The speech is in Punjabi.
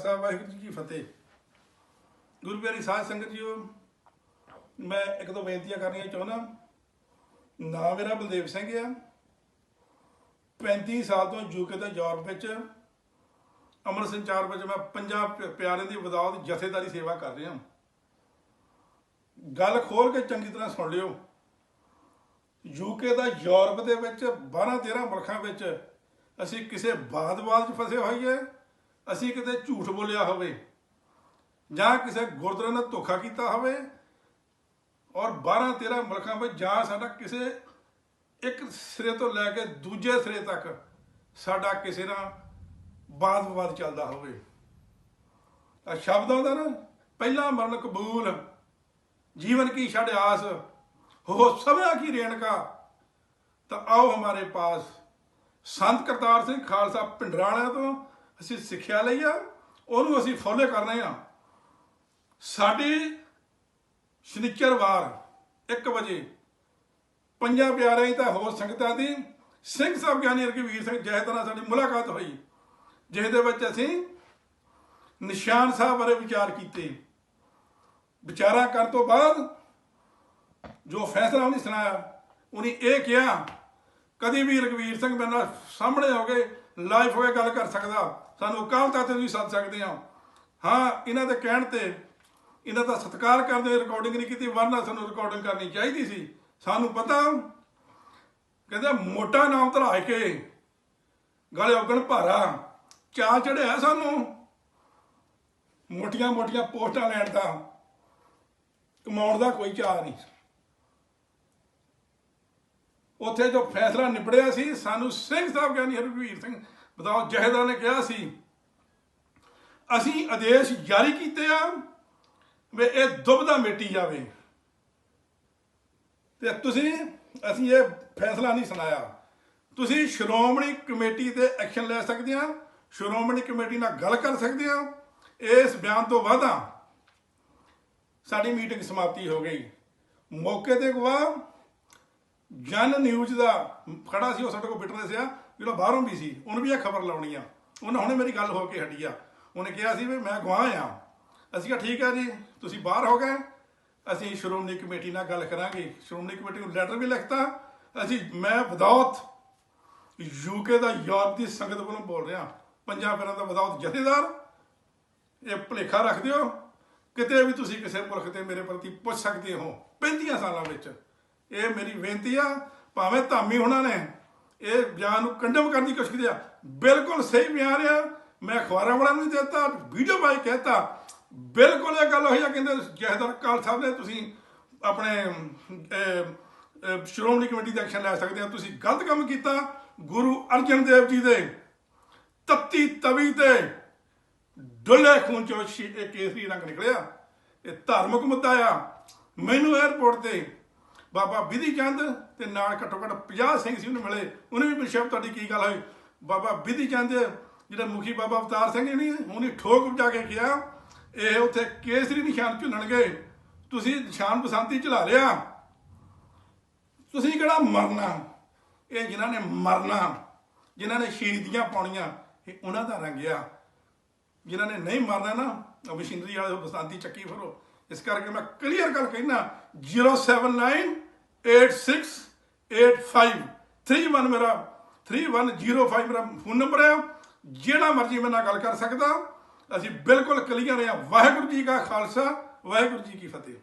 ਖਾਲਸਾ ਵਾਹਿਗੁਰੂ ਜੀ ਕੀ ਫਤਿਹ। ਗੁਰੂ ਪਿਆਰੀ ਸਾਧ ਸੰਗਤ ਜੀਓ, ਮੈਂ ਇੱਕ ਦੋ ਬੇਨਤੀਆਂ ਕਰਨੀਆਂ ਚਾਹੁੰਦਾ। ਨਾਮ ਮੇਰਾ ਬਲਦੇਵ ਸਿੰਘ ਆ। 35 ਸਾਲ ਤੋਂ ਯੂਕੇ ਤੇ ਯੂਰਪ ਵਿੱਚ, ਅਮਰ ਸੰਚਾਰ ਵਿੱਚ ਮੈਂ ਪੰਜਾਬ ਪਿਆਰੇ ਦੀ ਬਦੌਲਤ ਜਥੇਦਾਰੀ ਸੇਵਾ ਕਰ ਰਿਹਾ ਗੱਲ ਖੋਲ ਕੇ ਚੰਗੀ ਤਰ੍ਹਾਂ ਸੁਣ ਲਿਓ। ਯੂਕੇ ਦਾ ਯੂਰਪ ਦੇ ਵਿੱਚ 12 13 ਮੁਲਕਾਂ ਵਿੱਚ ਅਸੀਂ ਕਿਸੇ ਬਾਦ-ਬਾਦ 'ਚ ਫਸੇ ਹੋਈਏ। ਅਸੀਂ ਕਿਤੇ ਝੂਠ ਬੋਲਿਆ ਹੋਵੇ ਜਾਂ ਕਿਸੇ ਗੁਰਦੁਆਰੇ ਨਾਲ ਧੋਖਾ ਕੀਤਾ ਹੋਵੇ ਔਰ 12 13 ਮੁਲਕਾਂ ਵਿੱਚ ਜਾਂ ਸਾਡਾ ਕਿਸੇ ਇੱਕ ਸਿਰੇ ਤੋਂ ਲੈ ਕੇ ਦੂਜੇ ਸਿਰੇ ਤੱਕ ਸਾਡਾ ਕਿਸੇ ਨਾਲ ਬਾਦ ਵਿਵਾਦ ਚੱਲਦਾ ਹੋਵੇ। ਤਾਂ ਸ਼ਬਦ ਆਉਂਦਾ ਨਾ, ਪਹਿਲਾ ਮਰਨ ਕਬੂਲ, ਜੀਵਨ ਕੀ ਛੜ ਆਸ, ਹੋ ਸਭਿਆ ਕੀ ਰੇਣਕਾ, ਤਾਂ ਆਓ ਹਮਾਰੇ ਪਾਸ। ਸੰਤ ਕਰਤਾਰ ਸਿੰਘ ਖਾਲਸਾ ਪਿੰਡਰਾਲਿਆਂ ਤੋਂ ਅਸੀਂ ਸਿੱਖਿਆ ਲਈ ਆ, ਉਹਨੂੰ ਅਸੀਂ ਫੋਲੋ ਕਰ ਰਹੇ ਆ। ਸਾਡੀ ਸ਼ਨੀਚਰਵਾਰ 1 ਵਜੇ ਪੰਜਾਂ ਪਿਆਰਿਆਂ ਤਾਂ ਹੋਰ ਸੰਗਤਾਂ ਦੀ, ਸਿੰਘ ਸਾਹਿਬ ਗਿਆਨੀ ਰਘਵੀਰ ਸਿੰਘ ਜਹੇ ਨਾਲ ਸਾਡੀ ਮੁਲਾਕਾਤ ਹੋਈ, ਜਿਹਦੇ ਵਿੱਚ ਅਸੀਂ ਨਿਸ਼ਾਨ ਸਾਹਿਬ ਬਾਰੇ ਵਿਚਾਰ ਕੀਤੇ। ਵਿਚਾਰਾਂ ਕਰਨ ਤੋਂ ਬਾਅਦ ਜੋ ਫੈਸਲਾ ਉਹਨੇ ਸੁਣਾਇਆ, ਉਹਨੇ ਇਹ ਕਿਹਾ, ਕਦੀ ਵੀ ਰਘਵੀਰ ਸਿੰਘ ਮੇਰੇ ਨਾਲ ਸਾਹਮਣੇ ਹੋ ਕੇ ਲਾਈਫ ਹੋਏ ਗੱਲ ਕਰ ਸਕਦਾ। ਸਾਨੂੰ ਕੱਲ ਤੇ ਤੁਸੀਂ ਸੱਦ ਸਕਦੇ ਹੋ। ਹਾਂ, ਇਹਨਾਂ ਦੇ ਕਹਿਣ ਤੇ ਇਹਨਾਂ ਦਾ ਸਤਿਕਾਰ ਕਰਦੇ ਰਿਕਾਰਡਿੰਗ ਨਹੀਂ ਕੀਤੀ, ਵਰਨਾ ਸਾਨੂੰ ਰਿਕਾਰਡਿੰਗ ਕਰਨੀ ਚਾਹੀਦੀ ਸੀ। ਸਾਨੂੰ ਪਤਾ ਕਹਿੰਦੇ ਮੋਟਾ ਨਾਮ ਧਰਾ ਕੇ ਗਲੇ ਉਗਣ ਭਾਰਾ। ਚਾ ਚੜਿਆ ਸਾਨੂੰ। ਮੋਟੀਆਂ ਮੋਟੀਆਂ ਪੋਸਟਾਂ ਲੈਣ ਦਾ। ਕਮਾਉਣ ਦਾ ਕੋਈ ਚਾਹ ਨਹੀਂ। ਉੱਥੇ ਜੋ ਫੈਸਲਾ ਨਿਬੜਿਆ ਸੀ, ਸਾਨੂੰ ਸਿੰਘ ਸਾਹਿਬ ਗਿਆਨੀ ਹਰਵੀਰ ਸਿੰਘ ਬਤਾਓ ਜਹੇਦਾਰ ਨੇ ਕਿਹਾ ਸੀ, ਅਸੀਂ ਆਦੇਸ਼ ਜਾਰੀ ਕੀਤੇ ਆ ਵੀ ਇਹ ਦੁਬਦਾ ਮਿਟੀ ਜਾਵੇ। ਤੇ ਤੁਸੀਂ, ਅਸੀਂ ਇਹ ਫੈਸਲਾ ਨਹੀਂ ਸੁਣਾਇਆ। ਤੁਸੀਂ ਸ਼੍ਰੋਮਣੀ ਕਮੇਟੀ ਤੇ ਐਕਸ਼ਨ ਲੈ ਸਕਦੇ ਆ, ਸ਼੍ਰੋਮਣੀ ਕਮੇਟੀ ਨਾਲ ਗੱਲ ਕਰ ਸਕਦੇ ਆ। ਇਸ ਬਿਆਨ ਤੋਂ ਬਾਅਦਾਂ ਸਾਡੀ ਮੀਟਿੰਗ ਸਮਾਪਤੀ ਹੋ ਗਈ। ਮੌਕੇ ਤੇ ਗਵਾਹ ਜਨ ਨਿਊਜ਼ ਦਾ ਖੜਾ ਸੀ, ਉਹ ਸਾਡੇ ਕੋਲ ਫਿਟਨੈਸ ਆ ਜਿਹੜਾ ਬਾਹਰੋਂ ਵੀ ਸੀ, ਉਹਨੂੰ ਵੀ ਇਹ ਖਬਰ ਲਾਉਣੀ ਆ। ਉਹਨੇ ਹੁਣੇ ਮੇਰੀ ਗੱਲ ਹੋ ਕੇ ਹਟੀ ਆ। ਉਹਨੇ ਕਿਹਾ ਸੀ ਵੀ ਮੈਂ ਗਵਾਹ ਆ। ਅਸੀਂ ਕਿਹਾ, ਠੀਕ ਆ ਜੀ, ਤੁਸੀਂ ਬਾਹਰ ਹੋ ਗਏ। ਅਸੀਂ ਸ਼੍ਰੋਮਣੀ ਕਮੇਟੀ ਨਾਲ ਗੱਲ ਕਰਾਂਗੇ। ਸ਼੍ਰੋਮਣੀ ਕਮੇਟੀ ਨੂੰ ਲੈਟਰ ਵੀ ਲਿਖਤਾ। ਅਸੀਂ, ਮੈਂ ਬਦੌਤ ਯੂਕੇ ਦਾ ਯੂਰਪ ਦੀ ਸੰਗਤ ਵੱਲੋਂ ਬੋਲ ਰਿਹਾ। ਪੰਜਾਂ ਪੈਰਾਂ ਦਾ ਬਦੌਤ ਜਥੇਦਾਰ। ਇਹ ਭੁਲੇਖਾ ਰੱਖਦੇ ਹੋ ਕਿਤੇ ਵੀ ਤੁਸੀਂ ਕਿਸੇ ਮੁਲਕ ਤੇ ਮੇਰੇ ਪ੍ਰਤੀ ਪੁੱਛ ਸਕਦੇ ਹੋ 35 ਸਾਲਾਂ ਵਿੱਚ। ਇਹ ਮੇਰੀ ਬੇਨਤੀ ਆ, ਭਾਵੇਂ ਧਾਮੀ ਹੋਣਾ ਨੇ, ਇਹ ਬਿਆਨ ਨੂੰ ਕੰਡਮ ਕਰਨ ਦੀ ਕੋਸ਼ਿਸ਼ ਕੀਤੀ ਆ। ਬਿਲਕੁਲ ਸਹੀ ਬਿਆਨ ਆ ਮੈਂ ਅਖਬਾਰਾਂ ਵਾਲਾ ਨੂੰ ਦਿੱਤਾ, ਵੀਡੀਓ ਬਾਈ ਕਹਿਤਾ ਬਿਲਕੁਲ ਇਹ ਗੱਲ ਹੋਈ ਆ, ਕਹਿੰਦੇ ਜਹਦਰ ਕਾਲ ਸਾਹਿਬ ਨੇ, ਤੁਸੀਂ ਆਪਣੇ ਸ਼੍ਰੋਮਣੀ ਕਮੇਟੀ ਦਾ ਐਕਸ਼ਨ ਲੈ ਸਕਦੇ ਆ। ਤੁਸੀਂ ਗਲਤ ਕੰਮ ਕੀਤਾ, ਗੁਰੂ ਅਰਜਨ ਦੇਵ ਜੀ ਦੇ ਤੱਤੀ ਤਵੀ ਤੇ ਡੁੱਲੇ ਖੂਨ ਚੋਂ ਇਹ ਕੇਸਰੀ ਰੰਗ ਨਿਕਲਿਆ। ਇਹ ਧਾਰਮਿਕ ਮੁੱਦਾ ਆ। ਮੈਨੂੰ 에ਅਰਪੋਰਟ ਤੇ ਬਾਬਾ ਵਿਧੀ ਚੰਦ ਤੇ ਨਾਲ ਘੱਟੋ ਘੱਟ 50 ਸਿੰਘ ਸੀ ਉਹਨੂੰ ਮਿਲੇ। ਉਹਨੇ ਵੀ ਪੁੱਛਿਆ ਤੁਹਾਡੀ ਕੀ ਗੱਲ ਹੋਈ? ਬਾਬਾ ਵਿਧੀ ਚੰਦ, ਜਿਹੜਾ ਮੁਖੀ ਬਾਬਾ ਅਵਤਾਰ ਸਿੰਘ ਨਹੀਂ ਉਹਨੇ ਠੋਕ ਵਜਾ ਕੇ ਕਿਹਾ, ਇਹ ਉੱਥੇ ਕੇਸਰੀ ਨਿਸ਼ਾਨ ਝੁੱਲਣਗੇ ਤੁਸੀਂ ਨਿਸ਼ਾਨ ਬਸੰਤੀ ਚਲਾ ਲਿਆ। ਤੁਸੀਂ ਕਿਹੜਾ ਮਰਨਾ? ਇਹ ਜਿਨ੍ਹਾਂ ਨੇ ਮਰਨਾ, ਜਿਨ੍ਹਾਂ ਨੇ ਸ਼ਹੀਦੀਆਂ ਪਾਉਣੀਆਂ, ਇਹ ਉਹਨਾਂ ਦਾ ਰੰਗਿਆ ਆ। ਜਿਨ੍ਹਾਂ ਨੇ ਨਹੀਂ ਮਰਨਾ ਨਾ, ਉਹ ਮਸ਼ੀਨਰੀ ਵਾਲੇ ਉਹ ਬਸੰਤੀ ਚੱਕੀ ਫਿਰੋ ਇਸ ਕਰਕੇ ਮੈਂ ਕਲੀਅਰ ਗੱਲ ਕਹਿਣਾ 079868531 ਮੇਰਾ 3105 ਮੇਰਾ ਫੋਨ ਨੰਬਰ ਹੈ ਜਿਹੜਾ ਮਰਜ਼ੀ ਮੇਰੇ ਨਾਲ ਗੱਲ ਕਰ ਸਕਦਾ। ਅਸੀਂ ਬਿਲਕੁਲ ਕਲੀਅਰ ਹਾਂ। ਵਾਹਿਗੁਰੂ ਜੀ ਕਾ ਖਾਲਸਾ, ਵਾਹਿਗੁਰੂ ਜੀ ਕੀ ਫਤਿਹ।